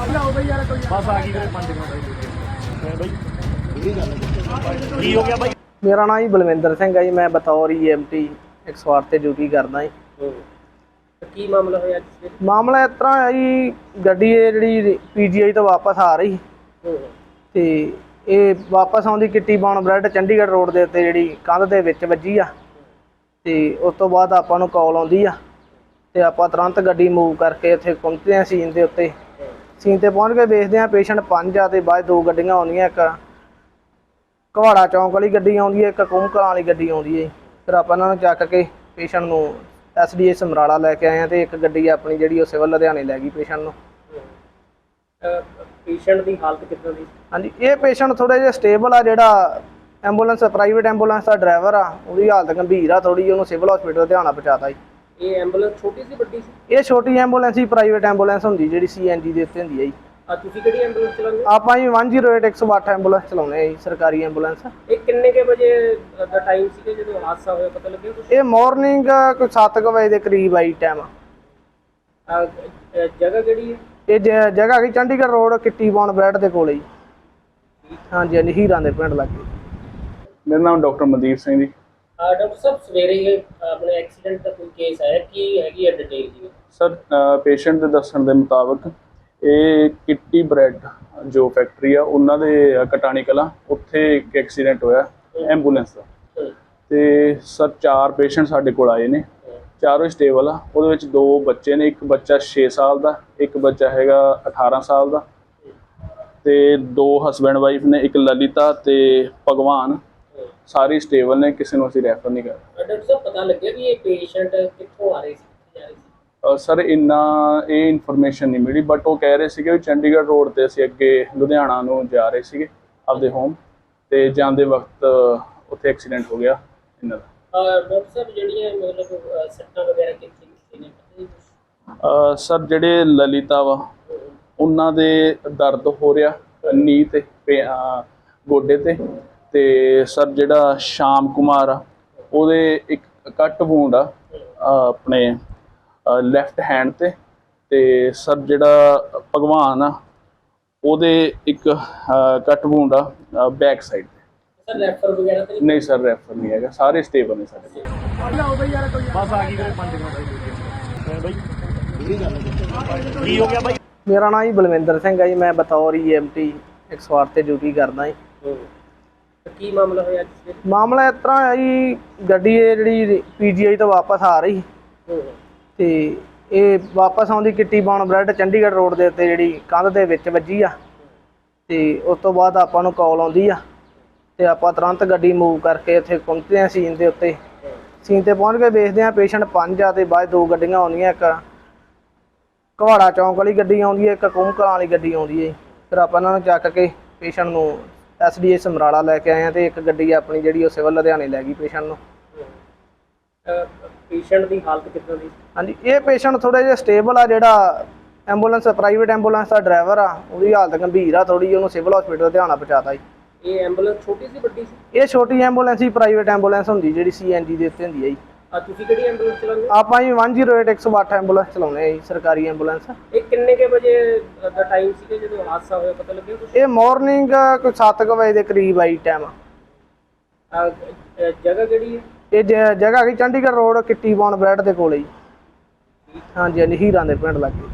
ਬਸ ਆ ਗਈ ਵੀਰੇ 5 ਮਿੰਟ ਬਾਈ ਕੀ ਹੋ ਗਿਆ ਬਾਈ? ਮੇਰਾ ਨਾਮ ਜੀ ਬਲਵਿੰਦਰ ਸਿੰਘ ਹੈ ਜੀ ਮੈਂ ਬਤੌਰ ਈਐਮਟੀ 108 ਤੇ ਡਿਊਟੀ ਕਰਦਾ ਜੀ। ਕੀ ਮਾਮਲਾ ਹੋਇਆ ਅੱਜ ਸਵੇਰੇ? ਮਾਮਲਾ ਇਸ ਤਰ੍ਹਾਂ ਹੈ ਜੀ ਗੱਡੀ ਇਹ ਜਿਹੜੀ ਪੀਜੀਆਈ ਤੋਂ ਵਾਪਸ ਆ ਰਹੀ। ਤੇ ਇਹ ਵਾਪਸ ਆਉਂਦੀ Kitty Bon Bread Chandigarh road ਦੇ ਉੱਤੇ ਜਿਹੜੀ ਕੰਧ ਦੇ ਵਿੱਚ ਵੱਜੀ ਆ। ਤੇ ਉਸ ਤੋਂ ਬਾਅਦ ਆਪਾਂ ਨੂੰ ਕਾਲ ਆਉਂਦੀ ਆ। ਤੇ ਆਪਾਂ ਤੁਰੰਤ ਗੱਡੀ ਮੂਵ ਕਰਕੇ ਇੱਥੇ ਪਹੁੰਚਦੇ ਆ ਸੀਨ ਦੇ ਉੱਤੇ। ਸੀਨ ਤੇ ਪਹੁੰਚ ਕੇ ਵੇਖਦੇ ਆ ਪੇਸ਼ੈਂਟ ਪੰਜ ਆ ਤੇ ਬਾਅਦ ਦੋ ਗੱਡੀਆਂ ਆਉਂਦੀਆਂ ਇੱਕ ਕਵਾੜਾ ਚੌਂਕ ਵਾਲੀ ਗੱਡੀ ਆਉਂਦੀ ਹੈ ਇੱਕ ਕੁੰਮਕਲਾਂ ਵਾਲੀ ਗੱਡੀ ਆਉਂਦੀ ਹੈ। ਫਿਰ ਆਪਾਂ ਇਹਨਾਂ ਨੂੰ ਚੱਕ ਕੇ ਪੇਸ਼ੈਂਟ ਨੂੰ ਐਸਡੀਏ ਸਮਰਾਲਾ ਲੈ ਕੇ ਆਏ ਆ ਤੇ ਇੱਕ ਗੱਡੀ ਆਪਣੀ ਜਿਹੜੀ ਉਹ ਸਿਵਲ ਲੁਧਿਆਣੇ ਲੈ ਗਈ ਪੇਸ਼ੈਂਟ ਨੂੰ। ਪੇਸ਼ੈਂਟ ਦੀ ਹਾਲਤ ਕਿੱਦਾਂ ਦੀ? ਹਾਂਜੀ ਇਹ ਪੇਸ਼ੈਂਟ ਥੋੜਾ ਜਿਹਾ ਸਟੇਬਲ ਆ ਜਿਹੜਾ ਐਂਬੂਲੈਂਸ ਪ੍ਰਾਈਵੇਟ ਐਂਬੂਲੈਂਸ ਦਾ ਡਰਾਈਵਰ ਆ ਉਹਦੀ ਹਾਲਤ ਗੰਭੀਰ ਆ ਥੋੜੀ ਉਹਨੂੰ ਸਿਵਲ ਹਸਪੀਟਲ ਲੁਧਿਆਣਾ ਪਹੁੰਚਾਤਾ ਜੀ। ਇਹ ਐਂਬੂਲੈਂਸ ਛੋਟੀ ਸੀ ਵੱਡੀ ਸੀ? ਇਹ ਛੋਟੀ ਐਂਬੂਲੈਂਸ ਹੀ ਪ੍ਰਾਈਵੇਟ ਐਂਬੂਲੈਂਸ ਹੁੰਦੀ ਜਿਹੜੀ ਸੀਐਨਜੀ ਦੇ ਉੱਤੇ ਹੁੰਦੀ ਹੈ ਜੀ। ਆ ਤੁਸੀਂ ਕਿਹੜੀ ਐਂਬੂਲੈਂਸ ਚਲਾਉਂਦੇ ਹੋ? ਆਪਾਂ ਜੀ 108 108 ਐਂਬੂਲੈਂਸ ਚਲਾਉਂਦੇ ਆ ਜੀ ਸਰਕਾਰੀ ਐਂਬੂਲੈਂਸ ਇਹ ਕਿੰਨੇ ਕੇ ਵਜੇ ਦਾ ਟਾਈਮ ਸੀਗਾ ਜਦੋਂ ਹਾਦਸਾ ਹੋਇਆ ਪਤਾ ਲੱਗਿਆ ਕੁਝ ਇਹ ਮਾਰਨਿੰਗ ਕੋਈ 7 ਵਜੇ ਦੇ ਕਰੀਬ ਆਈ ਟਾਈਮ ਜਗ੍ਹਾ ਕਿਹੜੀ ਹੈ? ਇਹ ਜ- ਜਗ੍ਹਾ ਹੈਗੀ Chandigarh road Kitty Bon Bread ਦੇ ਕੋਲੇ ਜੀ। ਹਾਂਜੀ ਹਾਂਜੀ ਹੀਰਾਂ ਦੇ ਪਿੰਡ ਲੱਗੇ। ਮੇਰਾ ਨਾਮ ਡਾਕਟਰ ਮਨਦੀਪ ਸਿੰਘ ਜੀ। ਡਾਕਟਰ ਸਾਹਿਬ ਸਵੇਰੇ ਇਹ ਆਪਣੇ ਐਕਸੀਡੈਂਟ ਦਾ ਕੋਈ ਕੇਸ ਆਇਆ? ਕੀ ਹੈਗੀ ਹੈ ਡਿਟੇਲ ਜੀ? ਸਰ ਪੇਸ਼ੈਂਟ ਦੇ ਦੱਸਣ ਦੇ ਮੁਤਾਬਕ ਇਹ ਕਿੱਟੀ ਬ੍ਰੈਡ ਜੋ ਫੈਕਟਰੀ ਆ ਉਹਨਾਂ ਦੇ ਕਟਾਣੀ ਕਲਾ ਉੱਥੇ ਇੱਕ ਐਕਸੀਡੈਂਟ ਹੋਇਆ ਐਂਬੂਲੈਂਸ ਦਾ। ਤੇ ਸਰ ਚਾਰ ਪੇਸ਼ੈਂਟ ਸਾਡੇ ਕੋਲ ਆਏ ਨੇ। ਚਾਰੋਂ ਸਟੇਬਲ ਆ। ਉਹਦੇ ਵਿੱਚ ਦੋ ਬੱਚੇ ਨੇ ਇੱਕ ਬੱਚਾ 6 ਸਾਲ ਦਾ ਇੱਕ ਬੱਚਾ ਹੈਗਾ 18 ਸਾਲ ਦਾ। ਤੇ ਦੋ ਹਸਬੈਂਡ ਵਾਈਫ ਨੇ ਇੱਕ ਲਲਿਤਾ ਤੇ ਭਗਵਾਨ। ਸਾਰੇ ਸਟੇਬਲ ਨੇ ਕਿਸੇ ਨੂੰ ਅਸੀਂ ਰੈਫਰ ਨਹੀਂ ਕਰ ਡਾਕਟਰ ਸਾਹਿਬ ਪਤਾ ਲੱਗਿਆ ਵੀ ਇਹ ਪੇਸ਼ੈਂਟ ਕਿੱਥੋਂ ਆ ਰਹੇ ਸੀ ਕਿੱਥੇ ਜਾ ਰਹੇ ਸੀ? ਅ, ਸਰ ਇੰਨਾ ਇਹ ਇਨਫੋਰਮੇਸ਼ਨ ਨਹੀਂ ਮਿਲੀ ਬਟ ਉਹ ਕਹਿ ਰਹੇ ਸੀਗੇ ਵੀ ਚੰਡੀਗੜ੍ਹ ਰੋਡ ਤੇ ਅਸੀਂ ਅੱਗੇ ਲੁਧਿਆਣਾ ਨੂੰ ਜਾ ਰਹੇ ਸੀਗੇ ਆਪਦੇ ਹੋਮ ਤੇ ਜਾਂਦੇ ਵਕਤ ਉੱਥੇ ਐਕਸੀਡੈਂਟ ਹੋ ਗਿਆ ਇਹਨਾਂ ਦਾ। ਅ, ਡਾਕਟਰ ਸਾਹਿਬ ਜਿਹੜੀਆਂ ਮਤਲਬ ਅ, ਸੱਟਾਂ ਵਗੈਰਾ ਕਿੱਥੇ ਕਿੱਥੇ ਨੇ ਪਤਾ ਨਹੀਂ ਕੁਛ? ਅ, ਸਰ ਜਿਹੜੇ ਲਲਿਤਾ ਵਾ ਉਹਨਾਂ ਦੇ ਦਰਦ ਹੋ ਰਿਹਾ ਨੀ ਤੇ ਪੇ- ਗੋਡੇ ਤੇ। ਤੇ ਸਰ ਜਿਹੜਾ ਸ਼ਾਮ ਕੁਮਾਰ ਆ ਉਹਦੇ ਇੱਕ ਕੱਟ ਵੂੰਡ ਆ ਆਪਣੇ ਲੈਫਟ ਹੈਂਡ ਤੇ। ਤੇ ਸਰ ਜਿਹੜਾ ਭਗਵਾਨ ਆ ਉਹਦੇ ਇੱਕ ਕੱਟ ਵੂੰਡ ਆ ਬੈਕ ਸਾਈਡ ਤੇ। ਸਰ ਰੈਫਰ ਵਗੈਰਾ ਤਾਂ ਨਹੀਂ ਸਰ ਰੈਫਰ ਨਹੀਂ ਹੈਗਾ। ਸਾਰੇ ਸਟੇਬਲ ਨੇ ਸਾਡੇ ਕੋਲ। ਬਸ ਆ ਗਈ ਵੀਰੇ 5 ਮਿੰਟ ਬਾਈ। ਕੀ ਹੋ ਗਿਆ ਬਾਈ? ਮੇਰਾ ਨਾਮ ਜੀ ਬਲਵਿੰਦਰ ਸਿੰਘ ਹੈ ਜੀ ਮੈਂ ਬਤੌਰ ਈਐਮਟੀ 108 ਤੇ ਡਿਊਟੀ ਕਰਦਾ ਜੀ। ਕੀ ਮਾਮਲਾ ਹੋਇਆ ਮਾਮਲਾ ਇਸ ਤਰ੍ਹਾਂ ਹੈ ਜੀ ਗੱਡੀ ਇਹ ਜਿਹੜੀ ਪੀਜੀਆਈ ਤੋਂ ਵਾਪਸ ਆ ਰਹੀ ਤੇ ਇਹ ਵਾਪਸ ਆਉਂਦੀ Kitty Bon Bread Chandigarh road ਦੇ ਉੱਤੇ ਜਿਹੜੀ ਕੰਧ ਦੇ ਵਿੱਚ ਵੱਜੀ ਆ। ਤੇ ਉਸ ਤੋਂ ਬਾਅਦ ਆਪਾਂ ਨੂੰ ਕਾਲ ਆਉਂਦੀ ਆ। ਤੇ ਆਪਾਂ ਤੁਰੰਤ ਗੱਡੀ ਮੂਵ ਕਰਕੇ ਇੱਥੇ ਪਹੁੰਚਦੇ ਆ ਸੀਨ ਦੇ ਉੱਤੇ। ਸੀਨ ਤੇ ਪਹੁੰਚ ਕੇ ਵੇਖਦੇ ਆ ਪੇਸ਼ੈਂਟ ਪੰਜ ਆ ਤੇ ਬਾਅਦ ਦੋ ਗੱਡੀਆਂ ਆਉਂਦੀਆਂ ਇੱਕ ਕਵਾੜਾ ਚੌਂਕ ਵਾਲੀ ਗੱਡੀ ਆਉਂਦੀ ਹੈ ਇੱਕ ਕੁੰਮਕਲਾਂ ਵਾਲੀ ਗੱਡੀ ਆਉਂਦੀ ਹੈ ਫਿਰ ਆਪਾਂ ਇਹਨਾਂ ਨੂੰ ਚੱਕ ਕੇ ਪੇਸ਼ੈਂਟ ਨੂੰ ਐਸਡੀਏ ਸਮਰਾਲਾ ਲੈ ਕੇ ਆਏ ਆ ਤੇ ਇੱਕ ਗੱਡੀ ਆਪਣੀ ਜਿਹੜੀ ਉਹ ਸਿਵਲ ਲੁਧਿਆਣੇ ਲੈ ਗਈ ਪੇਸ਼ੈਂਟ ਨੂੰ। ਪੇਸ਼ੈਂਟ ਦੀ ਹਾਲਤ ਕਿੱਦਾਂ ਦੀ? ਹਾਂਜੀ ਇਹ ਪੇਸ਼ੈਂਟ ਥੋੜਾ ਜਿਹਾ ਸਟੇਬਲ ਆ ਜਿਹੜਾ ਐਂਬੂਲੈਂਸ ਪ੍ਰਾਈਵੇਟ ਐਂਬੂਲੈਂਸ ਦਾ ਡਰਾਈਵਰ ਆ ਉਹਦੀ ਹਾਲਤ ਗੰਭੀਰ ਆ ਥੋੜੀ ਉਹਨੂੰ ਸਿਵਲ ਹਸਪੀਟਲ ਲੁਧਿਆਣਾ ਪਹੁੰਚਾਤਾ ਜੀ। ਇਹ ਐਂਬੂਲੈਂਸ ਛੋਟੀ ਸੀ ਵੱਡੀ ਸੀ? ਇਹ ਛੋਟੀ ਐਂਬੂਲੈਂਸ ਹੀ ਪ੍ਰਾਈਵੇਟ ਐਂਬੂਲੈਂਸ ਹੁੰਦੀ ਜਿਹੜੀ ਸੀਐਨਜੀ ਦੇ ਉੱਤੇ ਹੁੰਦੀ ਹੈ ਜੀ। ਆ ਤੁਸੀਂ ਕਿਹੜੀ ਐਂਬੂਲੈਂਸ ਚਲਾਉਂਦੇ ਹੋ? ਆਪਾਂ ਜੀ 108 108 ਐਂਬੂਲੈਂਸ ਚਲਾਉਂਦੇ ਆ ਜੀ ਸਰਕਾਰੀ ਐਂਬੂਲੈਂਸ ਇਹ ਕਿੰਨੇ ਕੇ ਵਜੇ ਦਾ ਟਾਈਮ ਸੀਗਾ ਜਦੋਂ ਹਾਦਸਾ ਹੋਇਆ ਪਤਾ ਲੱਗਿਆ ਕੁਝ ਇਹ ਮਾਰਨਿੰਗ ਕੋਈ 7 ਵਜੇ ਦੇ ਕਰੀਬ ਆਈ ਟਾਈਮ ਜਗ੍ਹਾ ਕਿਹੜੀ ਹੈ? ਇਹ ਜ- ਜਗ੍ਹਾ ਹੈਗੀ Chandigarh road Kitty Bon Bread ਦੇ ਕੋਲੇ ਜੀ। ਹਾਂਜੀ ਹਾਂਜੀ ਹੀਰਾਂ ਦੇ ਪਿੰਡ ਲੱਗੇ।